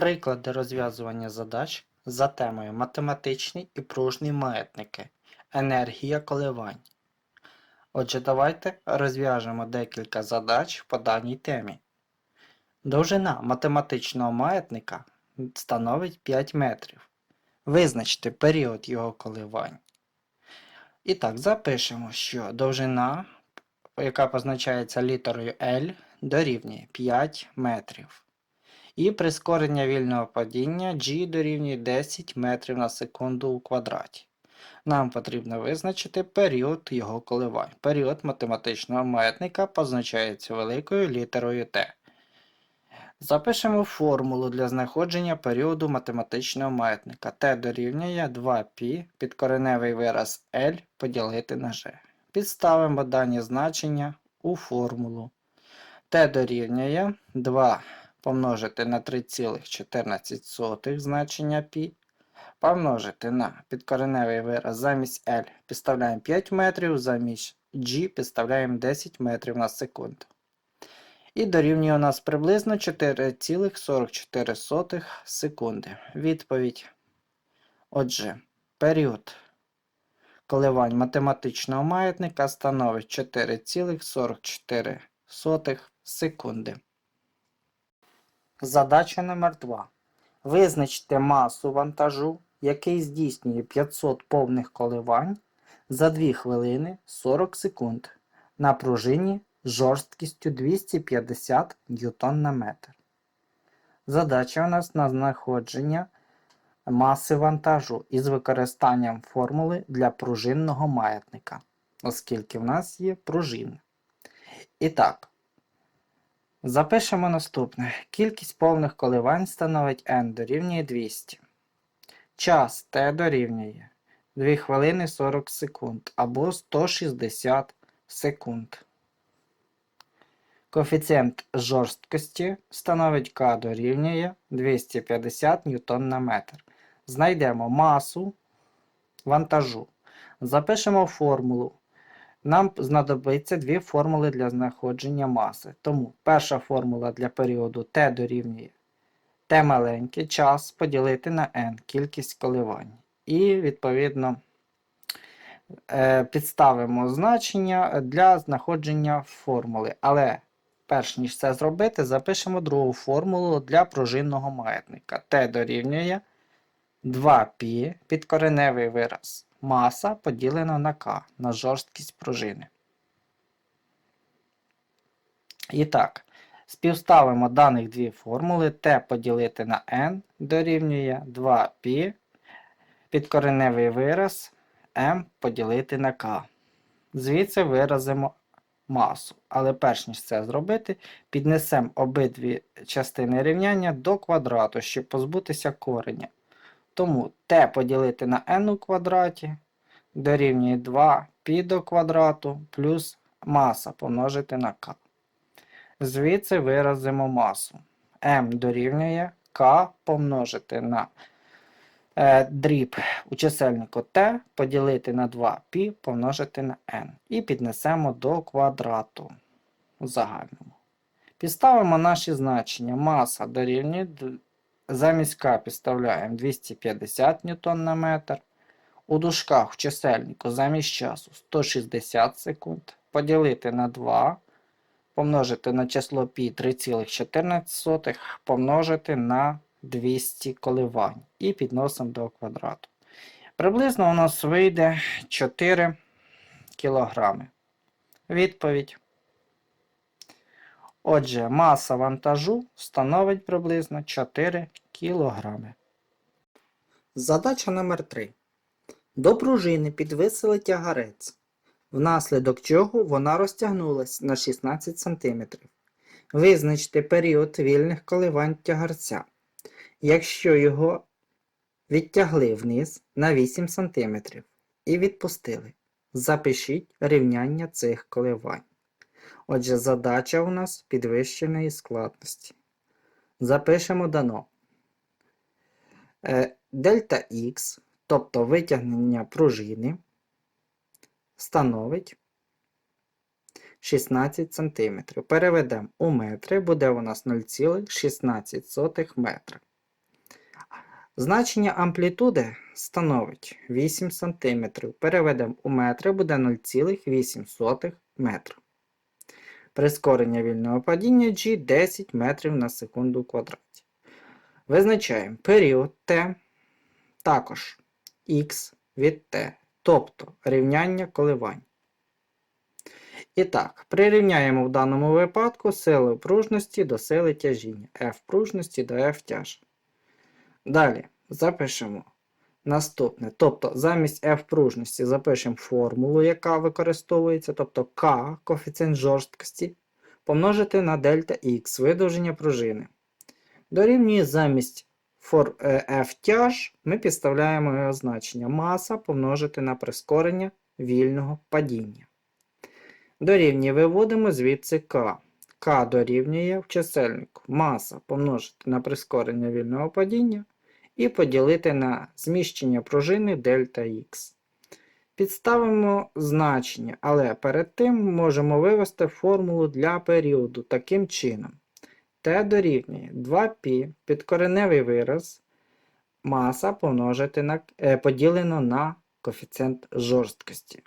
Приклади розв'язування задач за темою математичні і пружні маятники. Енергія коливань. Отже, давайте розв'яжемо декілька задач по даній темі. Довжина математичного маятника становить 5 метрів. Визначте період його коливань. І так, запишемо, що довжина, яка позначається літерою L, дорівнює 5 метрів. І прискорення вільного падіння g дорівнює 10 метрів на секунду у квадраті. Нам потрібно визначити період його коливань. Період математичного маятника позначається великою літерою Т. Запишемо формулу для знаходження періоду математичного маятника. Т дорівнює 2π підкореневий вираз L поділити на g. Підставимо дані значення у формулу. Т дорівнює 2 помножити на 3,14 значення π, помножити на підкореневий вираз замість L підставляємо 5 метрів, замість G підставляємо 10 метрів на секунду. І дорівнює у нас приблизно 4,44 секунди. Відповідь. Отже, період коливань математичного маятника становить 4,44 секунди. Задача номер 2. Визначте масу вантажу, який здійснює 500 повних коливань за 2 хвилини 40 секунд на пружині з жорсткістю 250 ньютон на метр. Задача у нас на знаходження маси вантажу із використанням формули для пружинного маятника, оскільки в нас є пружини. І так, Запишемо наступне. Кількість повних коливань становить n дорівнює 200. Час t дорівнює 2 хвилини 40 секунд або 160 секунд. Коефіцієнт жорсткості становить k дорівнює 250 ньютон на метр. Знайдемо масу вантажу. Запишемо формулу нам знадобиться дві формули для знаходження маси. Тому перша формула для періоду t дорівнює t маленький час поділити на n кількість коливань. І, відповідно, е, підставимо значення для знаходження формули. Але, перш ніж це зробити, запишемо другу формулу для пружинного маятника. t дорівнює 2π підкореневий вираз. Маса поділена на К на жорсткість пружини. І так, співставимо даних дві формули Т поділити на n дорівнює 2π підкореневий вираз m поділити на К. Звідси виразимо масу. Але перш ніж це зробити, піднесемо обидві частини рівняння до квадрату, щоб позбутися кореня. Тому t поділити на n у квадраті дорівнює 2 π до квадрату плюс маса помножити на k. Звідси виразимо масу. m дорівнює k помножити на е, дріб у чисельнику t поділити на 2π помножити на n. І піднесемо до квадрату у загальному. Підставимо наші значення. Маса дорівнює Замість К підставляємо 250 ньютон на метр. У дужках в чисельнику замість часу 160 секунд. Поділити на 2. Помножити на число π 3,14, помножити на 200 коливань. І підносимо до квадрату. Приблизно у нас вийде 4 кілограми. Відповідь. Отже, маса вантажу становить приблизно 4 кг. Задача номер 3 До пружини підвисили тягарець, внаслідок чого вона розтягнулась на 16 см. Визначте період вільних коливань тягарця. Якщо його відтягли вниз на 8 см і відпустили. Запишіть рівняння цих коливань. Отже, задача у нас підвищеної складності. Запишемо дано. Е, дельта Х, тобто витягнення пружини, становить 16 см. Переведемо у метри, буде у нас 0,16 метра. Значення амплітуди становить 8 см. Переведемо у метри буде 0,8 метра. Прискорення вільного падіння G 10 метрів на секунду квадраті. Визначаємо період T, також X від T, тобто рівняння коливань. І так, прирівняємо в даному випадку сили пружності до сили тяжіння, F пружності до F тяж. Далі запишемо наступне. Тобто замість F пружності запишемо формулу, яка використовується, тобто K, коефіцієнт жорсткості, помножити на дельта X, видовження пружини. Дорівнює замість фор, е, F тяж, ми підставляємо його значення маса помножити на прискорення вільного падіння. Дорівнює виводимо звідси К. К дорівнює в чисельнику маса помножити на прискорення вільного падіння і поділити на зміщення пружини дельта Х. Підставимо значення, але перед тим можемо вивести формулу для періоду таким чином. Т дорівнює 2π підкореневий вираз маса помножити на, е, поділено на коефіцієнт жорсткості.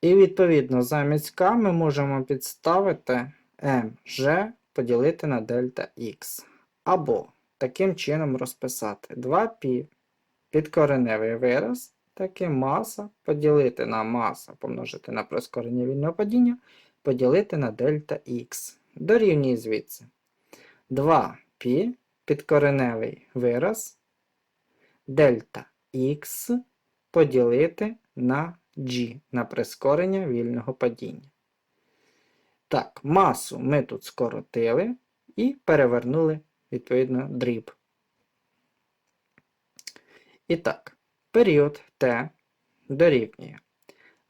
І відповідно замість К ми можемо підставити mg поділити на дельта Х. Або таким чином розписати 2π підкореневий вираз, так і маса поділити на маса помножити на прискорення вільного падіння, поділити на дельта Х. Дорівнює звідси 2π підкореневий вираз дельта Х поділити на G на прискорення вільного падіння. Так, масу ми тут скоротили і перевернули відповідно дріб. І так, період T дорівнює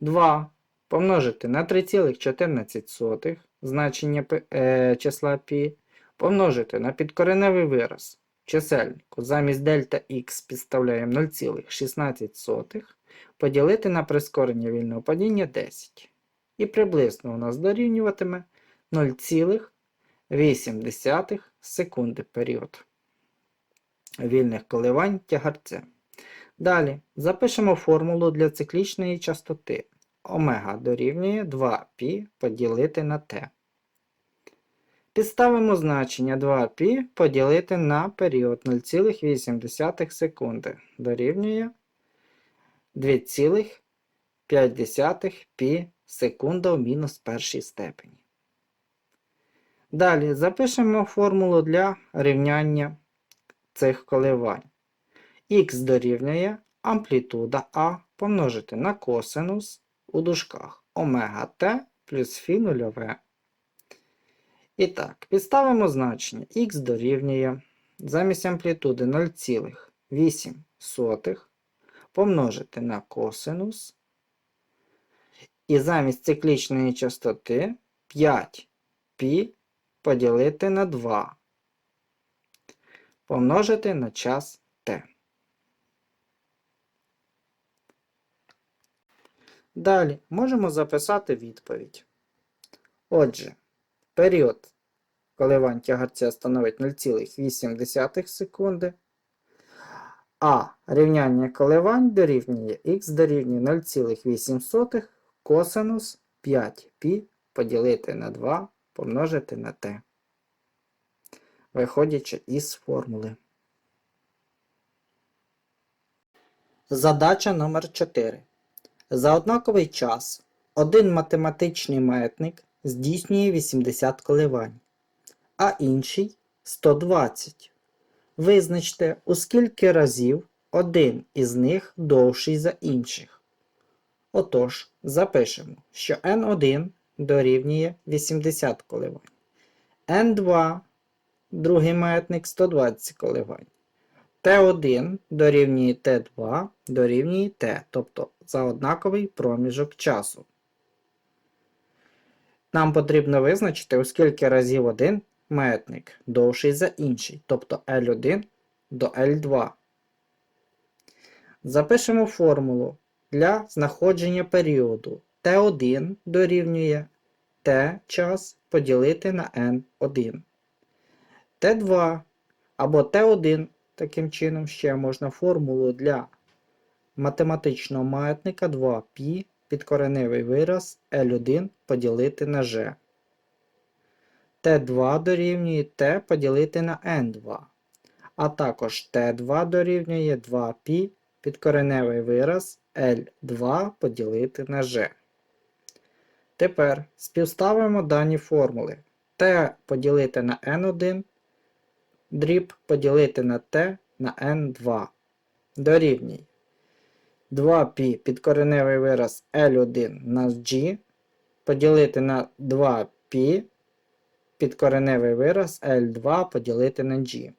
2 помножити на 3,14 значення е, числа π, помножити на підкореневий вираз чисельнику замість дельта х підставляємо 0,16 поділити на прискорення вільного падіння 10. І приблизно у нас дорівнюватиме 0,8 секунди період вільних коливань тягарця. Далі запишемо формулу для циклічної частоти Омега дорівнює 2π поділити на t. Підставимо значення 2π поділити на період 0,8 секунди. Дорівнює 2,5 π секунда в мінус першій степені. Далі запишемо формулу для рівняння цих коливань. Х дорівнює амплітуда А помножити на косинус у дужках омега Т плюс фі нульове. І так, підставимо значення х дорівнює замість амплітуди 0,8 помножити на косинус. І замість циклічної частоти 5π поділити на 2. Помножити на час t. Далі можемо записати відповідь. Отже, період коливань тягарця становить 0,8 секунди, а рівняння коливань дорівнює х дорівнює 0,8 косинус 5π поділити на 2 помножити на t, виходячи із формули. Задача номер 4 За однаковий час один математичний маятник здійснює 80 коливань, а інший 120. Визначте, у скільки разів один із них довший за інших. Отож, запишемо, що n1 дорівнює 80 коливань. n2 другий маятник 120 коливань. Т1 дорівнює Т2 дорівнює Т, тобто за однаковий проміжок часу. Нам потрібно визначити, у скільки разів один маятник довший за інший, тобто L1 до L2. Запишемо формулу для знаходження періоду Т1 дорівнює Т час поділити на N1. Т2 Або Т1, таким чином, ще можна формулу для математичного маятника 2π підкореневий вираз L1 поділити на G. Т2 дорівнює Т поділити на N2. А також Т2 дорівнює 2π підкореневий вираз L2 поділити на G. Тепер співставимо дані формули. Т поділити на N1, дріб поділити на Т на N2. Дорівнює 2π підкореневий вираз L1 на G поділити на 2π підкореневий вираз L2 поділити на G.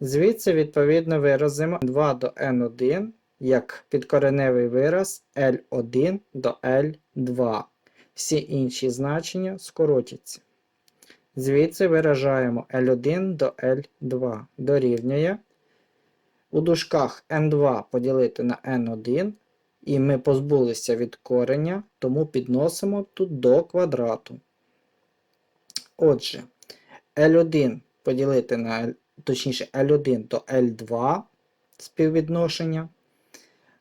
Звідси, відповідно, виразимо 2 до N1 як підкореневий вираз L1 до L2. Всі інші значення скоротяться. Звідси виражаємо L1 до L2 дорівнює. У дужках N2 поділити на N1, і ми позбулися від кореня, тому підносимо тут до квадрату. Отже, L1 поділити на точніше L1 до L2 співвідношення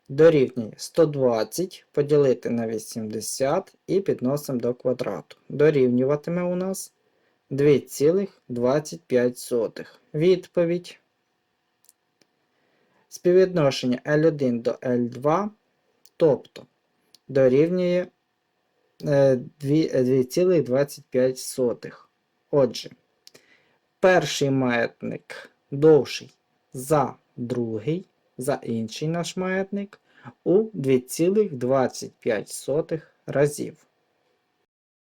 дорівнює 120 поділити на 80 і підносимо до квадрату. Дорівнюватиме у нас 2,25. Відповідь. Співвідношення L1 до L2, тобто дорівнює е, дві- е, 2,25. Отже, перший маятник довший за другий, за інший наш маятник у 2,25 разів.